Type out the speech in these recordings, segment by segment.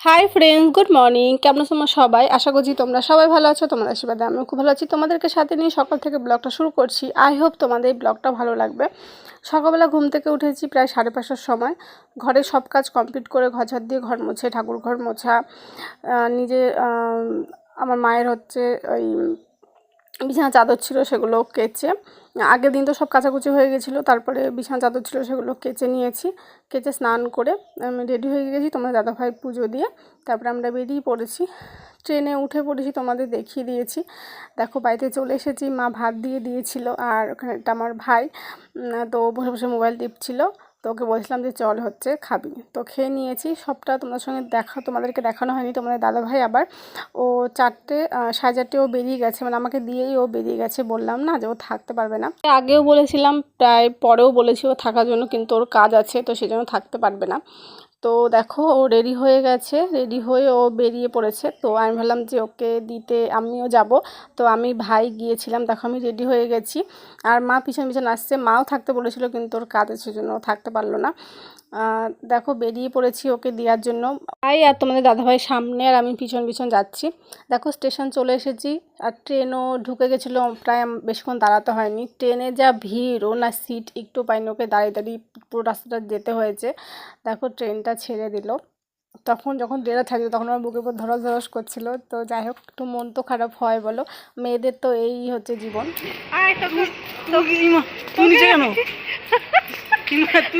Hi friends good morning কেমন তোমরা সবাই? আশা করছি তোমরা সবাই ভালো আছো, তোমাদের আশীর্বাদে আমিও খুব ভালো আছি। তোমাদেরকে সাথে নিয়ে সকাল থেকে ব্লগটা শুরু করছি। আই হোপ তোমাদের এই ব্লগটা ভালো লাগবে। সকালবেলা ঘুম থেকে উঠেছি প্রায় সাড়ে পাঁচটার সময়। ঘরে সব কাজ কমপ্লিট করে ঘর দিয়ে ঘর মোছে, ঠাকুর ঘর মোছা। নিজে আমার মায়ের হচ্ছে ওই বিছানা চাদর ছিল, সেগুলো কেচে। আগের দিন তো সব কাচাকুচি হয়ে গেছিল, তারপরে বিছানা চাদর ছিল, সেগুলো কেচে নিয়েছি। কেচে স্নান করে আমি রেডি হয়ে গেছি তোমার দাদাভাই পুজো দিয়ে। তারপরে আমরা বেরিয়ে পড়েছি। ট্রেনে উঠে পড়েছি, তোমাদের দেখিয়ে দিয়েছি। দেখো, বাড়িতে চলে এসেছি, মা ভাত দিয়ে দিয়েছিল আর ওখানে আমার ভাই তো বসে বসে মোবাইল টিপছিল। তো ওকে বলছিলাম যে, চল হচ্ছে, খাবি। তো খেয়ে নিয়েছি, সবটা তোমাদের সঙ্গে দেখা, তোমাদেরকে দেখানো হয়নি, তোমাদের দাদাভাই আবার। ও চারটে সাড়ে চারটে ও বেরিয়ে গেছে মানে আমাকে দিয়েই ও বেরিয়ে গেছে, বললাম না যে ও থাকতে পারবে না। আগেও বলেছিলাম, প্রায় পরেও বলেছি ও থাকার জন্য, কিন্তু ওর কাজ আছে, তো সেই জন্য থাকতে পারবে না। তো দেখো, ও রেডি হয়ে গেছে রেডি হয়ে ও বেরিয়ে পড়েছে। তো আমি ভাবলাম যে ওকে দিতে আমিও যাব। তো আমি ভাই গিয়েছিলাম, দেখো আমি রেডি হয়ে গেছি। আর মা পিছন পিছন আসছে, মাও থাকতে বলেছিল, কিন্তু ওর কাজ আছে জন্য থাকতে পারল না। দেখো বেরিয়ে পড়েছি ওকে দেওয়ার জন্য। ভাই আর তোমাদের দাদাভাই সামনে, আর আমি পিছন পিছন যাচ্ছি। দেখো স্টেশন চলে এসেছি, আর ট্রেনও ঢুকে গেছিল, প্রায় বেশিক্ষণ দাঁড়াতে হয়নি। ট্রেনে যা ভিড়, ও না সিট একটু পাইনি, ওকে দাঁড়িয়ে দাঁড়িয়ে পুরো রাস্তাটা যেতে হয়েছে। দেখো ট্রেনটা ছেড়ে দিল। তখন যখন ট্রেনে থাকতো তখন আমার বুকের উপর ধরস ধরস করছিল। তো যাই হোক একটু মন তো খারাপ হয় বলো। মেয়েদের তো এই হচ্ছে জীবন। তুই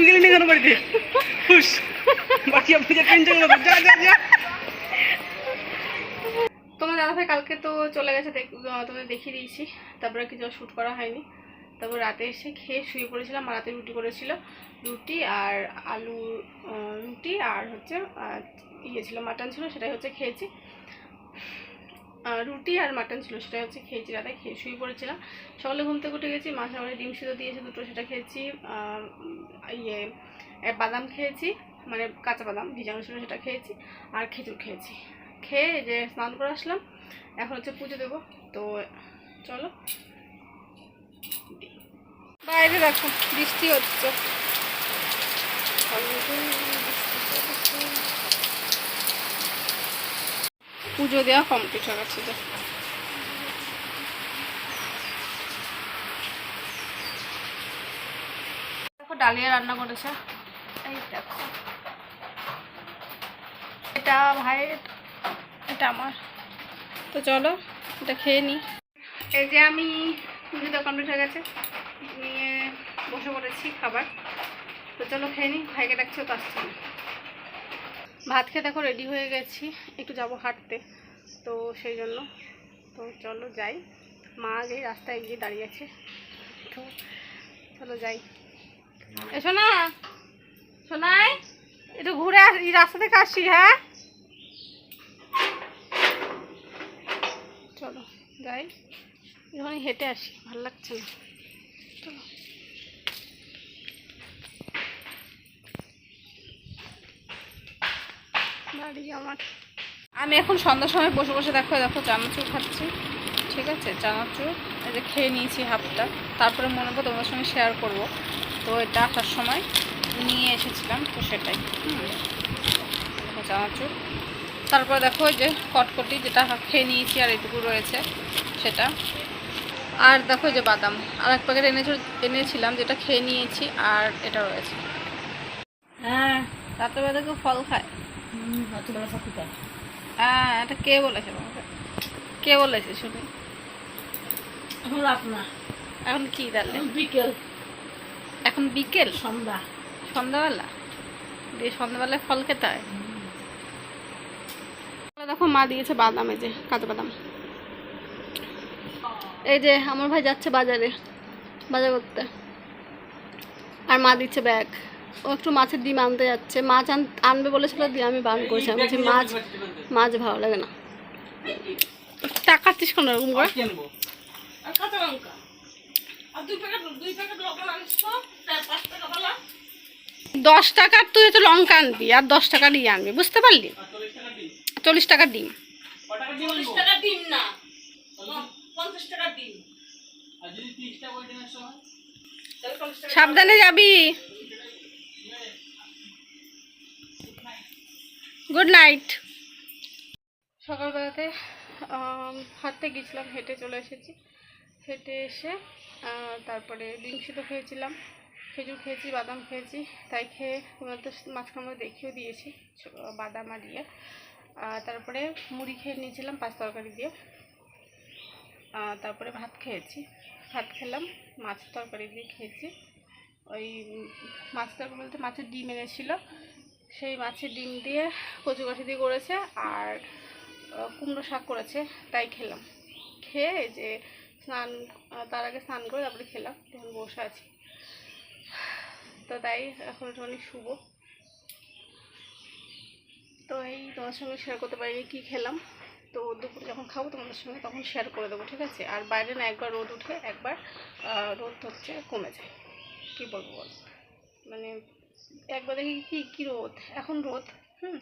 গেলি না কেন বাড়িতে? তোমার দাদাভাই কালকে তো চলে গেছে তোমাদের দেখিয়ে দিয়েছি। তারপরে কিছু শ্যুট করা হয়নি। তারপর রাতে এসে খেয়ে শুয়ে পড়েছিলাম আর রাতে রুটি করেছিল, রুটি আর আলু রুটি আর হচ্ছে ইয়ে ছিল মাটন ছিল, সেটাই হচ্ছে খেয়েছি। রুটি আর মাটন ছিল, সেটাই হচ্ছে খেয়েছি রাতে, খেয়ে শুয়ে পড়েছিলাম। সকালে ঘুম থেকে উঠে গেছি মাছ আমার ডিম সিদ্ধ দিয়েছে দুটো, সেটা খেয়েছি ইয়ে বাদাম খেয়েছি মানে কাঁচা বাদাম ভিজানো ছিল সেটা খেয়েছি, আর খেজুর খেয়েছি। খেয়ে যে স্নান করে আসলাম, এখন হচ্ছে পুজো দেবো, তো চলো। বাইরে দেখো, বৃষ্টি হচ্ছে। পুজো দেওয়া কমপ্লিট হয়ে গেছে, দেখো। ডালিয়া রান্না করেছে। এই দেখো। এটা ভাইয়ের এটা আমার। তো চলো, এটা খেয়ে নিই এই যে আমি পুজোটা কমপ্লিট হয়ে গেছে। নিয়ে বসে পড়েছি খাবার। তো চলো খেয়ে নিই ভাইকে ডাকছে তো আসছে ভাত খেয়ে দেখো রেডি হয়ে গেছি, একটু যাব হাঁটতে। তো সেই জন্য। তো চলো যাই। মা আগে রাস্তায় গিয়ে দাঁড়িয়ে আছে। তো চলো যাই। এসো না শোনাই একটু ঘুরে আস রাস্তা থেকে আসছি হ্যাঁ? চলো যাই যখন হেঁটে আসি, ভালো লাগছে না। চলো। বাড়ি আমার। আমি এখন সন্ধ্যার সময় বসে বসে দেখো দেখো চানাচুর খাচ্ছি, ঠিক আছে? চানাচুর, এই যে খেয়ে নিয়েছি হাফটা। তারপরে মনে করো তোমার সঙ্গে শেয়ার করব। তো এটা আসার সময় নিয়ে এসেছিলাম, তো সেটাই। চানাচুর। তারপরে দেখো যে কটকটি যেটা খেয়ে নিয়েছি আর এটুকু রয়েছে সেটা। আর দেখো যে বাদাম। আর এক প্যাকেট এনেছিল এনেছিলাম যেটা খেয়ে নিয়েছি আর এটা রয়েছে। হ্যাঁ রাত্রেবেলা কেউ ফল খায়। হ্যাঁ এটা কে বলেছে তোমাকে? কে বলেছে শুনি? এখন রাত না। এখন কি তাহলে? বিকেল। এখন বিকেল? সন্ধ্যা। সন্ধ্যাবেলা? দিয়ে সন্ধ্যাবেলায় ফল খেতে হয়? দেখো মা দিয়েছে বাদাম এই যে কাঁচা বাদাম। এই যে আমার ভাই যাচ্ছে বাজারে বাজার করতে। আর মা দিচ্ছে ব্যাগ। ও একটু মাছের ডিম আনতে যাচ্ছে। মাছ আন- আনবে বলেছিল দিয়ে আমি বারণ করেছি। আমি বলছি মাছ মাছ ভালো লাগে না। টাকাচ্ছিস কোনো রকম করে? দশ টাকার তুই তো লঙ্কা আনবি আর দশ টাকার ইয়ে আনবি। বুঝতে পারলি? চল্লিশ টাকার ডিম। চল্লিশ টাকা ডিম না। পঞ্চাশ ডিম। সাবধানে যাবি। গুড নাইট সকালবেলাতে হাঁটতে গেছিলাম হেঁটে চলে এসেছি। হেঁটে এসে তারপরে ডিম সিদ্ধ খেয়েছিলাম। খেজুর খেয়েছি বাদাম খেয়েছি তাই খেয়ে তোমার তো মাঝখানে দেখিয়েও দিয়েছি বাদাম আর ইয়ে। তারপরে মুড়ি খেয়ে নিয়েছিলাম পাঁচ তরকারি দিয়ে। তারপরে ভাত খেয়েছি। ভাত খেলাম মাছ তরকারি দিয়ে খেয়েছি। ওই মাছ তরকারি বলতে মাছের ডিম এনেছিল। সেই মাছের ডিম দিয়ে কচু কাঠি দিয়ে করেছে আর কুমড়ো শাক করেছে, তাই খেলাম। খেয়ে যে স্নান তার আগে স্নান করে তারপরে খেলাম। তখন বসে আছি। তো তাই এখন অনেক শুভ তো এই তোমার সঙ্গে শেয়ার করতে পারিনি কী খেলাম। তো দুপুরে যখন খাব তোমাদের সঙ্গে তখন শেয়ার করে দেবো, ঠিক আছে? আর বাইরে না একবার রোদ উঠে একবার রোদ হচ্ছে কমে যায়। কী বলব বল? মানে একবার দেখি কি, কী রোদ? এখন রোদ, হুম?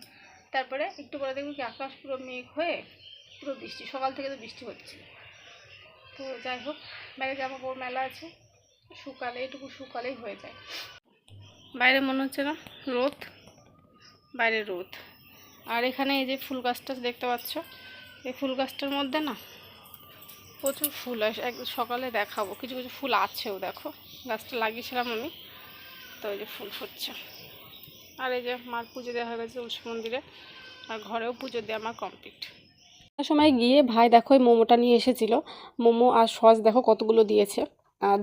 তারপরে একটু পরে দেখব কি আকাশ পুরো মেঘ হয়ে পুরো বৃষ্টি, সকাল থেকে তো বৃষ্টি হচ্ছে। তো যাই হোক, বাইরে জামা কাপড় মেলা আছে। শুকালে, এটুকু শুকালেই হয়ে যায়। বাইরে মনে হচ্ছে না, রোদ? বাইরে রোদ। আর এখানে এই যে ফুল গাছটা দেখতে পাচ্ছ, এই ফুল গাছটার মধ্যে না প্রচুর ফুল এক সকালে দেখাবো, কিছু কিছু ফুল আছেও দেখো, গাছটা লাগিয়েছিলাম আমি, তো এই যে ফুল ফুটছে। আর এই যে মার পুজো দেওয়া হয়ে গেছে তুলসী মন্দিরে, আর ঘরেও পুজো দেওয়া আমার কমপ্লিট সময় গিয়ে ভাই দেখো এই মোমোটা নিয়ে এসেছিল, মোমো আর সস দেখো কতগুলো দিয়েছে।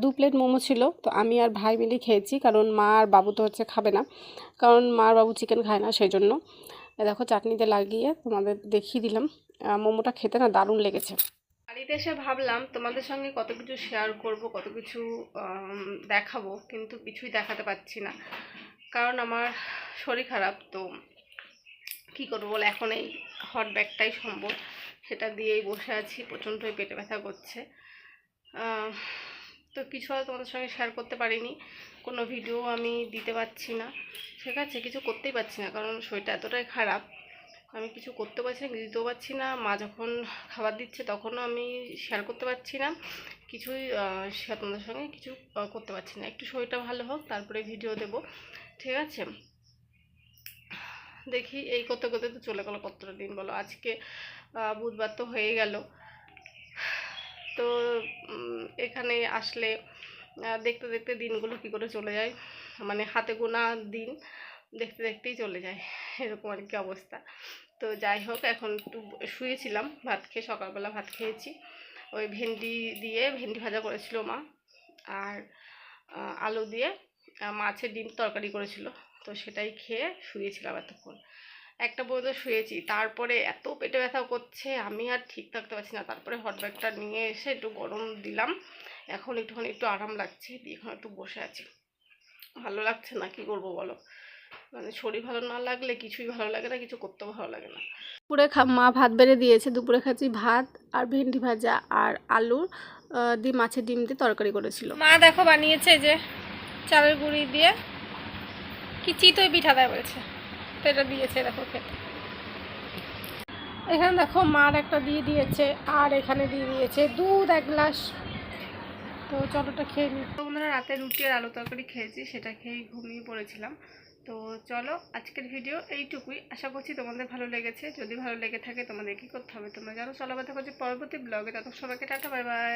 দু প্লেট মোমো ছিল, তো আমি আর ভাই মিলে খেয়েছি, কারণ মা আর বাবু তো হচ্ছে খাবে না, কারণ মা আর বাবু চিকেন খায় না, সেই জন্য। দেখো চাটনিতে লাগিয়ে তোমাদের দেখিয়ে দিলাম। মোমোটা খেতে না দারুণ লেগেছে। বাড়িতে এসে ভাবলাম তোমাদের সঙ্গে কত কিছু শেয়ার করব, কত কিছু দেখাবো, কিন্তু কিছুই দেখাতে পারছি না। কারণ আমার শরীর খারাপ, তো কী করব বলে? এখন এই হট ব্যাগটাই সম্ভব। সেটা দিয়েই বসে আছি প্রচণ্ডই পেটে ব্যথা করছে। তো কিছু আর তোমাদের সঙ্গে শেয়ার করতে পারিনি। কোনো ভিডিও আমি দিতে পারছি না। ঠিক আছে, কিছু করতেই পারছি না, কারণ শরীরটা এতটাই খারাপ। আমি কিছু করতে পারছি না দিতেও পারছি না। মা যখন খাবার দিচ্ছে তখনও আমি শেয়ার করতে পারছি না। কিছুই শেয়ার তোমাদের সঙ্গে কিছু করতে পারছি না। একটু শরীরটা ভালো হোক, তারপরে ভিডিও দেব। ঠিক আছে? দেখি, এই করতে করতে তো চলে গেলো কতটা দিন বলো? আজকে বুধবার তো হয়ে গেল। তো এখানে আসলে দেখতে দেখতে দিনগুলো কী করে চলে যায়। মানে হাতে গোনা দিন দেখতে দেখতেই চলে যায়, এরকম আর কি অবস্থা। তো যাই হোক, এখন একটু শুয়েছিলাম, ভাত খেয়ে সকালবেলা ভাত খেয়েছি। ওই ভেন্ডি দিয়ে ভেন্ডি ভাজা করেছিল মা, আর আলু দিয়ে মাছের ডিম তরকারি করেছিল। তো সেটাই খেয়ে শুয়েছিলাম এতক্ষণ। একটা পর্যন্ত শুয়েছি। তারপরে এত পেটে ব্যথা করছে আমি আর ঠিক থাকতে পারছি না। তারপরে হট ব্যাগটা নিয়ে এসে একটু গরম দিলাম। এখন একটুখানি একটু আরাম লাগছে দিয়ে এখন একটু বসে আছি। ভালো লাগছে না? কি করব বলো? মানে শরীর ভালো না লাগলে কিছুই ভালো লাগে না কিছু করতেও ভালো লাগে না। দুপুরে মা ভাত বেড়ে দিয়েছে। দুপুরে খাচ্ছি ভাত আর ভেন্ডি ভাজা আর আলু দিয়ে মাছের ডিম দিয়ে তরকারি করেছিল। মা দেখো বানিয়েছে যে চালের গুঁড়ি দিয়ে। কি চিতই পিঠা দেয় বলেছে। তো এটা দিয়েছে, দেখো খেতে। এখানে দেখো মার একটা দিয়ে দিয়েছে, আর এখানে দিয়ে দিয়েছে দুধ, এক গ্লাস। তো চলোটা খেয়ে নিই তো বন্ধুরা, রাতে রুটি আর আলু তরকারি খেয়েছি, সেটা খেয়েই ঘুমিয়ে পড়েছিলাম। তো চলো, আজকের ভিডিও এইটুকুই। আশা করছি তোমাদের ভালো লেগেছে। যদি ভালো লেগে থাকে তোমাদের কী করতে হবে, তোমরা জানো। চলো কথা করছি পরবর্তী ব্লগে তত সবাইকে টাটা বাই বাই